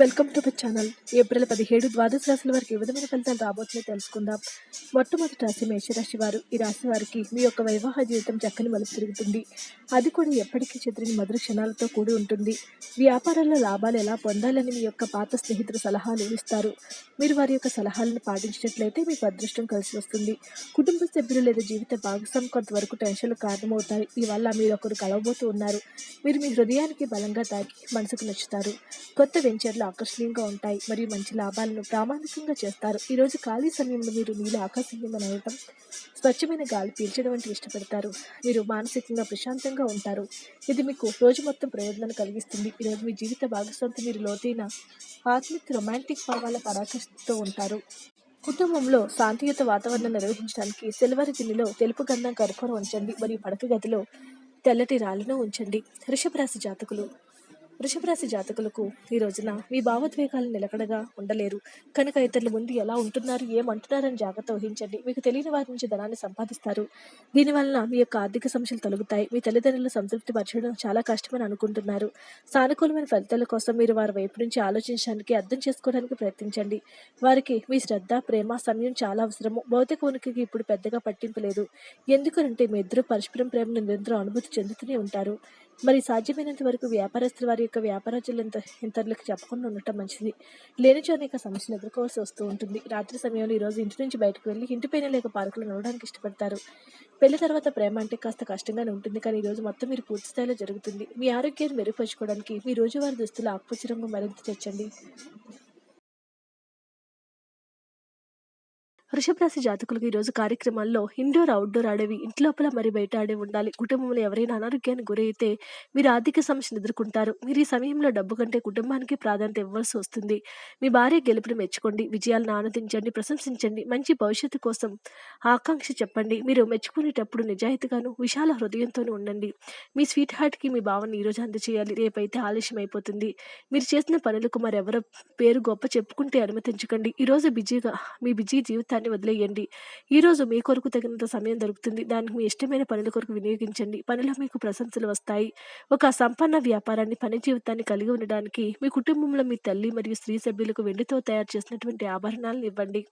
Welcome to my channel. April పదిహేడు ద్వాదశ రాశుల వారికి ఏ విధమైన ఫలితాలు రాబోతున్నాయో తెలుసుకుందాం. మొట్టమొదటి రాశి మేషరాశి వారు. ఈ రాశి వారికి మీ యొక్క వైవాహ జీవితం చక్కని మలుపు తిరుగుతుంది. అది కూడా ఎప్పటికీ చెదిరిన మధుర క్షణాలతో కూడి ఉంటుంది. వ్యాపారాల్లో లాభాలు ఎలా పొందాలని మీ యొక్క పాత స్నేహితులు సలహాలు ఇస్తారు. మీరు వారి యొక్క సలహాలను పాటించినట్లయితే మీకు అదృష్టం కలిసి వస్తుంది. కుటుంబ సభ్యులు లేదా జీవిత భాగస్వామి కొంతవరకు టెన్షన్లు కారణమవుతాయి. ఇవల్ల మీరు ఒకరు కలవబోతూ ఉన్నారు. మీరు మీ హృదయానికి బలంగా తాకి మనసుకు నచ్చుతారు. కొత్త వెంచర్లు ఆకర్షణీయంగా ఉంటాయి. మరియు మంచి లాభాలను ప్రామాణికంగా చేస్తారు. ఈరోజు ఖాళీ సమయంలో మీరు నీళ్ళు ఆకర్షణీయమైన అవ్వటం స్వచ్ఛమైన గాలి పీల్చడం వంటి ఇష్టపడతారు. మీరు మానసికంగా ప్రశాంతంగా ఉంటారు. ఇది మీకు రోజు మొత్తం ప్రయోజనాన్ని కలిగిస్తుంది. ఈరోజు మీ జీవిత భాగస్వామి మీరు లోతైన ఆత్మిక రొమాంటిక్ భావాల పరాకరిస్తూ ఉంటారు. కుటుంబంలో శాంతియుత వాతావరణం నిర్వహించడానికి సిల్వర్ గిన్నెలో తెలుపు గంధం కర్పూరం ఉంచండి. మరియు పడక గదిలో తెల్లటి రాళ్ళను ఉంచండి. వృషభ రాశి జాతకులు వృషభ రాశి జాతకులకు ఈ రోజున మీ భావోద్వేగాలు నిలకడగా ఉండలేరు. కనుక ఇతరుల ముందు ఎలా ఉంటున్నారు ఏమంటున్నారని జాగ్రత్త వహించండి. మీకు తెలియని వారి నుంచి ధనాన్ని సంపాదిస్తారు. దీనివలన మీ యొక్క ఆర్థిక సమస్యలు తొలగుతాయి. మీ తల్లిదండ్రులు సంతృప్తి పరచడం చాలా కష్టమని అనుకుంటున్నారు. సానుకూలమైన ఫలితాల కోసం మీరు వారి వైపు నుంచి ఆలోచించడానికి అర్థం చేసుకోవడానికి ప్రయత్నించండి. వారికి మీ శ్రద్ధ ప్రేమ సమయం చాలా అవసరము. భౌతిక ఉనికికి ఇప్పుడు పెద్దగా పట్టింపు లేదు. ఎందుకంటే మీ ఇద్దరు పరస్పరం ప్రేమను నిరంతరం అనుభూతి చెందుతూనే ఉంటారు. మరి సాధ్యమైనంత వరకు వ్యాపారస్తుల వారి యొక్క వ్యాపారస్తులు ఇంత ఇతరులకు చెప్పకుండా ఉండటం మంచిది. లేనిచో అనేక సమస్యలు ఎదుర్కోవాల్సి వస్తూ ఉంటుంది. రాత్రి సమయంలో ఈరోజు ఇంటి నుంచి బయటకు వెళ్ళి ఇంటిపైన లేక పార్కులు నడవడానికి ఇష్టపడతారు. పెళ్ళి తర్వాత ప్రేమ అంటే కాస్త కష్టంగానే ఉంటుంది. కానీ ఈ రోజు మొత్తం మీరు పూర్తి స్థాయిలో జరుగుతుంది. మీ ఆరోగ్యాన్ని మెరుగుపరచుకోవడానికి మీ రోజువారీ దుస్తులు ఆకుపచ్చ రంగు మరింత తెచ్చండి. వృషభ రాశి జాతకులకు ఈరోజు కార్యక్రమాల్లో ఇండోర్ అవుట్డోర్ ఆడేవి ఇంటి లోపల మరి బయట ఆడే ఉండాలి. కుటుంబంలో ఎవరైనా అనారోగ్యానికి గురైతే మీరు ఆర్థిక సమస్యను ఎదుర్కొంటారు. మీరు ఈ సమయంలో డబ్బు కంటే కుటుంబానికి ప్రాధాన్యత ఇవ్వాల్సి వస్తుంది. మీ భార్య గెలుపుని మెచ్చుకోండి. విజయాలను ఆనందించండి. ప్రశంసించండి. మంచి భవిష్యత్తు కోసం ఆకాంక్ష చెప్పండి. మీరు మెచ్చుకునేటప్పుడు నిజాయితీగాను విశాల హృదయంతోనూ ఉండండి. మీ స్వీట్ హార్ట్కి మీ భావన ఈరోజు అందచేయాలి. రేపైతే ఆలస్యం అయిపోతుంది. మీరు చేసిన పనులకు మరెవరో పేరు గొప్ప చెప్పుకుంటే అనుమతించకండి. ఈరోజు బిజీగా మీ బిజీ జీవితాన్ని వదిలేయండి. ఈరోజు మీ కొరకు తగినంత సమయం దొరుకుతుంది. దానికి మీ ఇష్టమైన పనుల కొరకు వినియోగించండి. పనిలో మీకు ప్రశంసలు వస్తాయి. ఒక సంపన్న వ్యాపారాన్ని పని జీవితాన్ని కలిగి ఉండడానికి మీ కుటుంబంలో మీ తల్లి మరియు స్త్రీ సభ్యులకు వెండితో తయారు చేసినటువంటి ఆభరణాలను ఇవ్వండి.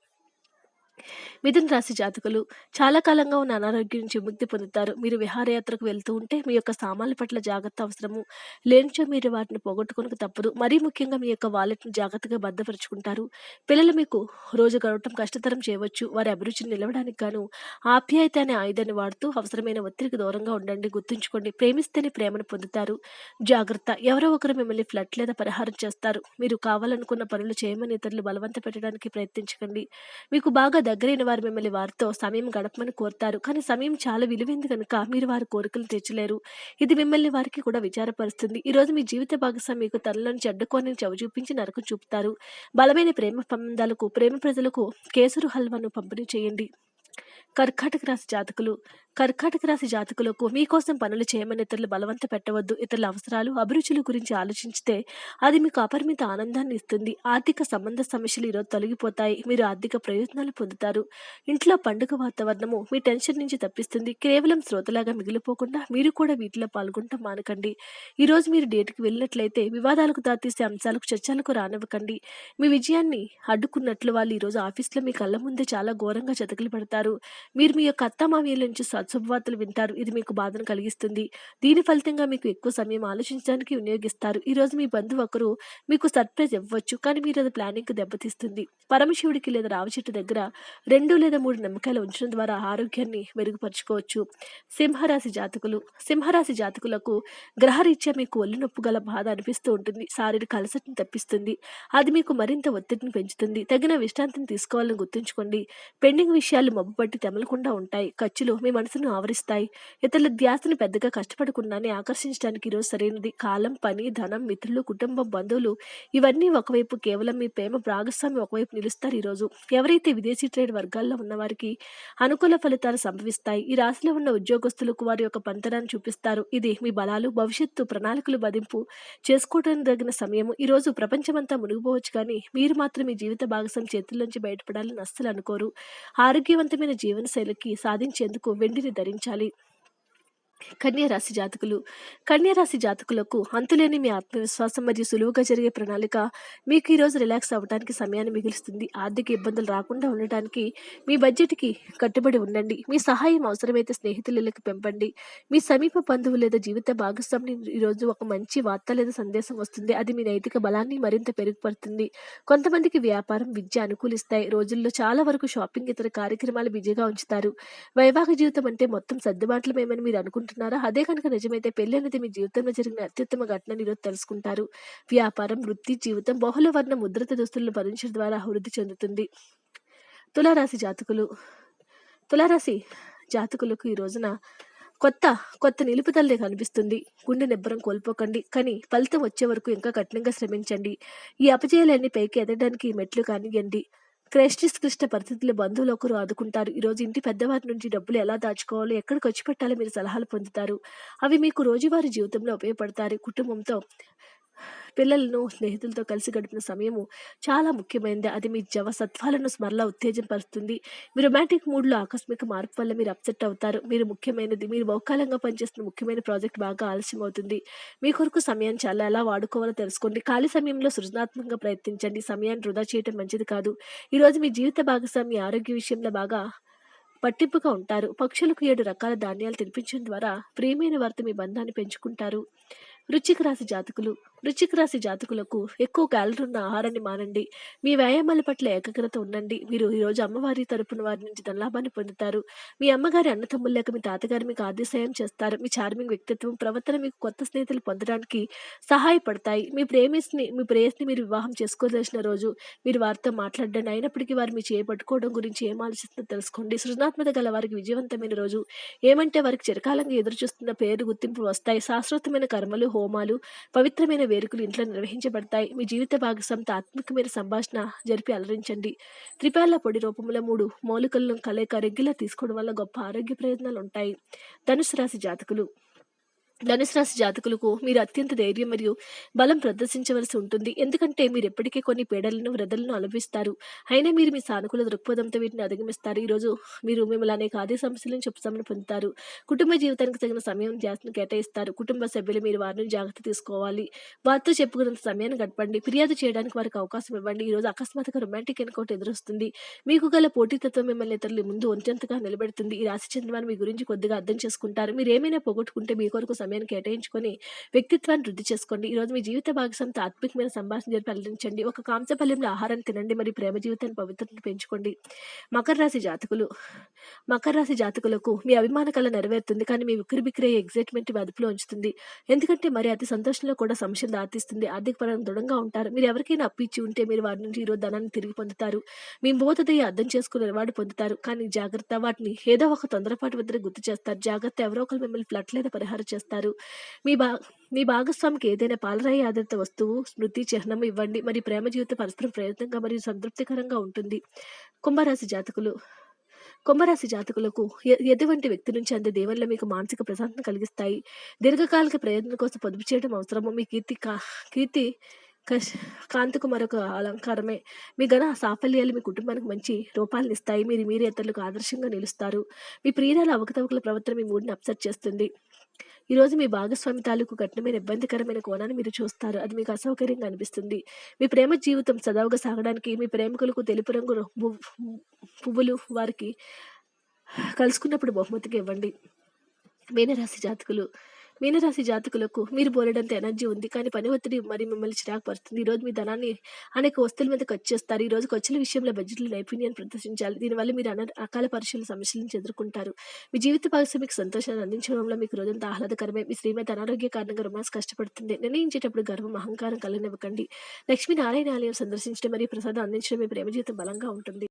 మిథున్ రాశి జాతకులు చాలా కాలంగా ఉన్న అనారోగ్యం నుంచి ముక్తి పొందుతారు. మీరు విహారయాత్రకు వెళ్తూ ఉంటే మీ యొక్క సామాన్ల పట్ల జాగ్రత్త అవసరము. లేనిచో మీరు వాటిని పోగొట్టుకునక తప్పదు. మరీ ముఖ్యంగా మీ యొక్క వాలెట్ను జాగ్రత్తగా భద్రపరుచుకుంటారు. పిల్లలు మీకు రోజు గడవటం కష్టతరం చేయవచ్చు. వారి అభిరుచిని నిలవడానికి గాను ఆప్యాయత అనే ఆయుధాన్ని వాడుతూ అవసరమైన ఒత్తిడికి దూరంగా ఉండండి. గుర్తుంచుకోండి ప్రేమిస్తేనే ప్రేమను పొందుతారు. జాగ్రత్త. ఎవరో ఒకరు మిమ్మల్ని ఫ్లట్ లేదా పరిహారం చేస్తారు. మీరు కావాలనుకున్న పనులు చేయమని ఇతరులు బలవంత పెట్టడానికి ప్రయత్నించకండి. మీకు బాగా దగ్గరైన వారు మిమ్మల్ని వారితో సమయం గడపమని కోరుతారు. కానీ సమయం చాలా విలువైంది కనుక మీరు వారి కోరికలు తెచ్చలేరు ఇది మిమ్మల్ని వారికి కూడా విచారపరుస్తుంది. ఈ రోజు మీ జీవిత భాగస్వామి మీకు తనలోని చెడ్డకోని చవి చూపించి నరకం చూపుతారు. బలమైన ప్రేమ సంబంధాలకు ప్రేమ ప్రజలకు కేసరు హల్వాను పంపిణీ చేయండి. కర్కాటక రాశి జాతకులు కర్కాటక రాశి జాతకులకు మీకోసం పనులు చేయమని ఇతరులు బలవంత పెట్టవద్దు. ఇతరుల అవసరాలు అభిరుచుల గురించి ఆలోచించితే అది మీకు అపరిమిత ఆనందాన్ని ఇస్తుంది. ఆర్థిక సంబంధ సమస్యలు ఈరోజు తొలగిపోతాయి. మీరు ఆర్థిక ప్రయోజనాలు పొందుతారు. ఇంట్లో పండుగ వాతావరణము మీ టెన్షన్ నుంచి తప్పిస్తుంది. కేవలం శ్రోతలాగా మిగిలిపోకుండా మీరు కూడా వీటిలో పాల్గొనటం మానకండి. ఈరోజు మీరు డేట్కి వెళ్ళినట్లయితే వివాదాలకు దారితీసే అంశాలకు చర్చలకు రానివ్వకండి. మీ విజయాన్ని అడ్డుకున్నట్లు వాళ్ళు ఈరోజు ఆఫీస్లో మీ కళ్ళ ముందే చాలా ఘోరంగా చతికిలు పెడతారు మీరు మీ యొక్క అత్తమామయ్యల నుంచి సత్శుభవార్తలు వింటారు. ఇది మీకు బాధను కలిగిస్తుంది. దీని ఫలితంగా మీకు ఎక్కువ సమయం ఆలోచించడానికి వినియోగిస్తారు. ఈరోజు మీ బంధువు ఒకరు మీకు సర్ప్రైజ్ ఇవ్వచ్చు. కానీ మీరు అది ప్లానింగ్ దెబ్బతీస్తుంది. పరమశివుడికి లేదా రావి చెట్టు దగ్గర రెండు లేదా మూడు నిమ్మకాయలు ఉంచడం ద్వారా ఆరోగ్యాన్ని మెరుగుపరుచుకోవచ్చు. సింహరాశి జాతకులు సింహరాశి జాతకులకు గ్రహరీత్యా మీకు ఒళ్ళు నొప్పు గల బాధ అనిపిస్తూ ఉంటుంది. శారీరక అలసటను తప్పిస్తుంది. అది మీకు మరింత ఒత్తిడిని పెంచుతుంది. తగిన విశ్రాంతిని తీసుకోవాలని గుర్తుంచుకోండి. పెండింగ్ విషయాలు మబ్బు పట్టి తెమలకుండా ఉంటాయి. ఖర్చులు మీ మనసును ఆవరిస్తాయి. ఇతరుల ధ్యాసను పెద్దగా కష్టపడకుండానే ఆకర్షించడానికి ఈరోజు సరైనది. కాలం పని ధనం మిత్రులు కుటుంబం బంధువులు ఇవన్నీ ఒకవైపు కేవలం మీ ప్రేమ భాగస్వామి ఒకవైపు నిలుస్తారు ఈరోజు. ఎవరైతే విదేశీ ట్రేడ్ వర్గాల్లో ఉన్నవారికి అనుకూల ఫలితాలు సంభవిస్తాయి. ఈ రాశిలో ఉన్న ఉద్యోగస్తులకు వారి యొక్క పంతనాన్ని చూపిస్తారు. ఇది మీ బలాలు భవిష్యత్తు ప్రణాళికలు బదింపు చేసుకోవడానికి తగిన సమయం ఈ రోజు ప్రపంచమంతా మునిగిపోవచ్చు కానీ మీరు మాత్రం మీ జీవిత భాగస్వామి చేతుల్లోంచి బయటపడాలని అస్సలు అనుకోరు. ఆరోగ్యవంతమైన జీవనశైలికి సాధించేందుకు వెండిని ధరించాలి. కన్యరాశి జాతకులు. కన్యరాశి జాతకులకు అంతులేని మీ ఆత్మవిశ్వాసం మరియు సులువుగా జరిగే ప్రణాళిక మీకు ఈరోజు రిలాక్స్ అవ్వడానికి సమయాన్ని మిగులుస్తుంది. ఆర్థిక ఇబ్బందులు రాకుండా ఉండటానికి మీ బడ్జెట్కి కట్టుబడి ఉండండి. మీ సహాయం అవసరమైతే స్నేహితులకు పెంపండి. మీ సమీప బంధువు లేదా జీవిత భాగస్వామిని ఈరోజు ఒక మంచి వార్త లేదా సందేశం వస్తుంది. అది మీ నైతిక బలాన్ని మరింత పెరుగుపడుతుంది కొంతమందికి వ్యాపారం విద్య అనుకూలిస్తాయి. రోజుల్లో చాలా వరకు షాపింగ్ ఇతర కార్యక్రమాలు బిజీగా ఉంచుతారు. వైవాహిక జీవితం అంటే మొత్తం సర్దుబాట్లమేమని మీరు అనుకుంటున్నారా? అదే కనుక నిజమైతే పెళ్ళి అనేది మీ జీవితంలో జరిగిన అత్యుత్తమ ఘటన ఈరోజు తెలుసుకుంటారు. వ్యాపారం వృత్తి జీవితం బహుళ వర్ణ ముద్రిత దుస్తులను భరించడం ద్వారా అభివృద్ధి చెందుతుంది. తులారాశి జాతకులు తులారాశి జాతకులకు ఈ రోజున కొత్త కొత్త నిలుపుదలే కనిపిస్తుంది. గుండె నిబ్బరం కోల్పోకండి. కానీ ఫలితం వచ్చే వరకు ఇంకా కఠినంగా శ్రమించండి. ఈ అపజయాలన్నీ పైకి ఎదగడానికి మెట్లు కానియండి క్లిష్ట పరిస్థితుల్లో బంధువులు ఒకరు ఆదుకుంటారు. ఈరోజు ఇంటి పెద్దవారి నుంచి డబ్బులు ఎలా దాచుకోవాలో ఎక్కడ ఖర్చు పెట్టాలో మీరు సలహాలు పొందుతారు. అవి మీకు రోజువారీ జీవితంలో ఉపయోగపడతారు కుటుంబంతో పిల్లలను స్నేహితులతో కలిసి గడిపిన సమయము చాలా ముఖ్యమైనది అది మీ జవసత్వాలను స్మరణ ఉత్తేజపరుస్తుంది. మీ రొమాంటిక్ మూడ్లో ఆకస్మిక మార్పు వల్ల మీరు అప్సెట్ అవుతారు. మీరు ముఖ్యమైనది మీరు బహుకాలంగా పనిచేస్తున్న ముఖ్యమైన ప్రాజెక్ట్ బాగా ఆలస్యం అవుతుంది. మీ కొరకు సమయాన్ని చాలా ఎలా వాడుకోవాలో తెలుసుకోండి. ఖాళీ సమయంలో సృజనాత్మకంగా ప్రయత్నించండి. సమయాన్ని వృధా చేయడం మంచిది కాదు. ఈరోజు మీ జీవిత భాగస్వామి ఆరోగ్య విషయంలో బాగా పట్టింపుగా ఉంటారు. పక్షులకు ఏడు రకాల ధాన్యాలు తినిపించడం ద్వారా ప్రియమైన వారితో మీ బంధాన్ని పెంచుకుంటారు. వృశ్చిక రాశి జాతకులు వృశ్చిక రాశి జాతకులకు ఎక్కువ క్యాలరీ ఉన్న ఆహారాన్ని మానండి. మీ వ్యాయామాల పట్ల ఏకాగ్రత ఉండండి. మీరు ఈరోజు అమ్మవారి తరపున వారి నుంచి ధనలాభాన్ని పొందుతారు. మీ అమ్మగారి అన్నతమ్ములు లేక మీ తాతగారు మీకు ఆదిశయం చేస్తారు. మీ చార్మింగ్ వ్యక్తిత్వం ప్రవర్తన మీకు కొత్త స్నేహితులు పొందడానికి సహాయపడతాయి. మీ ప్రేమిస్ని మీ ప్రేయస్ని మీరు వివాహం చేసుకోదలసిన రోజు మీరు వారితో మాట్లాడండి అయినప్పటికీ వారు మీ చేపట్టుకోవడం గురించి ఏం ఆలోచిస్తుందో తెలుసుకోండి. సృజనాత్మక గల వారికి విజయవంతమైన రోజు. ఏమంటే వారికి చిరకాలంగా ఎదురు చూస్తున్న పేరు గుర్తింపు వస్తాయి. శాశ్వతమైన కర్మలు హోమాలు పవిత్రమైన వేడుకలు ఇంట్లో నిర్వహించబడతాయి. మీ జీవిత భాగస్వామితో ఆత్మికమైన సంభాషణ జరిపి అలరించండి. త్రిపాల పొడి రూపంలో మూడు మౌలికలను కలయిక రెగ్యులర్ తీసుకోవడం వల్ల గొప్ప ఆరోగ్య ప్రయోజనాలు ఉంటాయి ధనుసు రాశి జాతకులు. ధనుసు రాశి జాతకులకు మీరు అత్యంత ధైర్యం మరియు బలం ప్రదర్శించవలసి ఉంటుంది. ఎందుకంటే మీరు ఎప్పటికీ కొన్ని పీడలను వ్రదలను అనుభవిస్తారు. అయినా మీరు మీ సానుకూల దృక్పథంతో వీటిని అధిగమిస్తారు. ఈరోజు మీరు మిమ్మల్ని అనేక ఆది సమస్యలను చెప్పుసామని పొందుతారు. కుటుంబ జీవితానికి తగిన సమయం జాగ్రత్తను కేటాయిస్తారు. కుటుంబ సభ్యులు మీరు వారిని జాగ్రత్త తీసుకోవాలి. వారితో చెప్పుకున్నంత సమయాన్ని గడపండి. ఫిర్యాదు చేయడానికి వారికి అవకాశం ఇవ్వండి. ఈరోజు అకస్మాత్తుగా రొమాంటిక్ ఎన్కౌంటర్ ఎదురొస్తుంది. మీకు గల పోటీతత్వం మిమ్మల్ని ఇతరుల ముందు ఒంటెంతగా నిలబెడుతుంది. ఈ రాశి చెందిన మీ గురించి కొద్దిగా అర్థం చేసుకుంటారు. మీరు ఏమైనా పోగొట్టుకుంటే మీ కొరకు సమయాన్ని కేటాయించుకొని వ్యక్తిత్వాన్ని వృద్ధి చేసుకోండి. ఈరోజు మీ జీవిత భాగస్వామితో ఆత్మికమైన సంభాషణ జరిపి అలరించండి. ఒక కాంసపల్యంలో ఆహారం తినండి. మరియు ప్రేమ జీవితాన్ని పవిత్రతను పెంచుకోండి. మకర రాశి జాతకులు మకర రాశి జాతకులకు మీ అభిమాన కళ నెరవేరుతుంది. కానీ మీ ఉక్కిరి బిక్కిరి ఎగ్జైట్మెంట్ అదుపులో ఉంచుతుంది. ఎందుకంటే మరి అతి సంతోషంలో కూడా సమస్యలు దారితీస్తుంది. ఆర్థిక పరంగా దృఢంగా ఉంటారు. మీరు ఎవరికైనా అప్పిచ్చి ఉంటే మీరు వారి నుంచి ఈరోజు ధనాన్ని తిరిగి పొందుతారు. మీ బోధదయ్య అర్థం చేసుకుని రివార్డు పొందుతారు. కానీ జాగ్రత్త వాటిని ఏదో ఒక తొందరపాటు వద్ద గుర్తు చేస్తారు. జాగ్రత్త ఎవరో ఒకరు మిమ్మల్ని ఫ్లట్ లేదా పరిహారం చేస్తారు. మీ బా మీ భాగస్వామికి ఏదైనా పాలరాయి ఆధారిత వస్తువు స్మృతి చిహ్నం ఇవ్వండి. మరి ప్రేమ జీవితం పరస్పరం ప్రయత్నంగా మరియు సంతృప్తికరంగా ఉంటుంది. కుంభరాశి జాతకులు కుంభరాశి జాతకులకు ఎటువంటి వ్యక్తి నుంచి అందే దేవుళ్ళ మీకు మానసిక ప్రశాంతత కలిగిస్తాయి? దీర్ఘకాలిక ప్రయోజనం కోసం పొదుపు చేయడం అవసరము? మీ కీర్తి కా కీర్తి కష్- కాంతికు మరొక అలంకారమే. మీ ఘన సాఫల్యాలు మీ కుటుంబానికి మంచి రూపాలను ఇస్తాయి. మీరు మీరే ఇతరులకు ఆదర్శంగా నిలుస్తారు. మీ ప్రియురాల అవకతవకల ప్రవర్తన మీ మూడిని అప్సెట్ చేస్తుంది. ఈరోజు మీ భాగస్వామి తాలూకు కఠినమైన ఇబ్బందికరమైన కోణాన్ని మీరు చూస్తారు. అది మీకు అసౌకర్యంగా అనిపిస్తుంది. మీ ప్రేమ జీవితం సజావుగా సాగడానికి మీ ప్రేమికులకు తెలుపు రంగు పువ్వు- పువ్వులు వారికి కలుసుకున్నప్పుడు బహుమతికి ఇవ్వండి. మీనరాశి జాతకులు మీనరాశి జాతకులకు మీరు బోలెడంత ఎనర్జీ ఉంది కానీ పని ఒత్తిడి మరి మిమ్మల్ని చిరాకుపరుస్తుంది. ఈరోజు మీ ధనాన్ని అనేక వస్తువుల మీద ఖర్చు చేస్తారు. ఈ రోజు ఖర్చుల విషయంలో బడ్జెట్లో నైపుణ్యాన్ని ప్రదర్శించాలి. దీనివల్ల మీరు అన అకాల పరిశీలన సమస్యలను ఎదుర్కొంటారు. మీ జీవిత భాగస్వామికి సంతోషాన్ని అందించడంలో మీకు రోజంతా ఆహ్లాదకరమే. మీ శ్రీమతి అనారోగ్య కారణంగా రొమాన్స్ కష్టపడుతుంది. నిర్ణయించేటప్పుడు గర్వం అహంకారం కలనివ్వకండి లక్ష్మీనారాయణ ఆలయం సందర్శించడం మరియు ప్రసాదం అందించడం మీ ప్రేమ జీవితం బలంగా ఉంటుంది.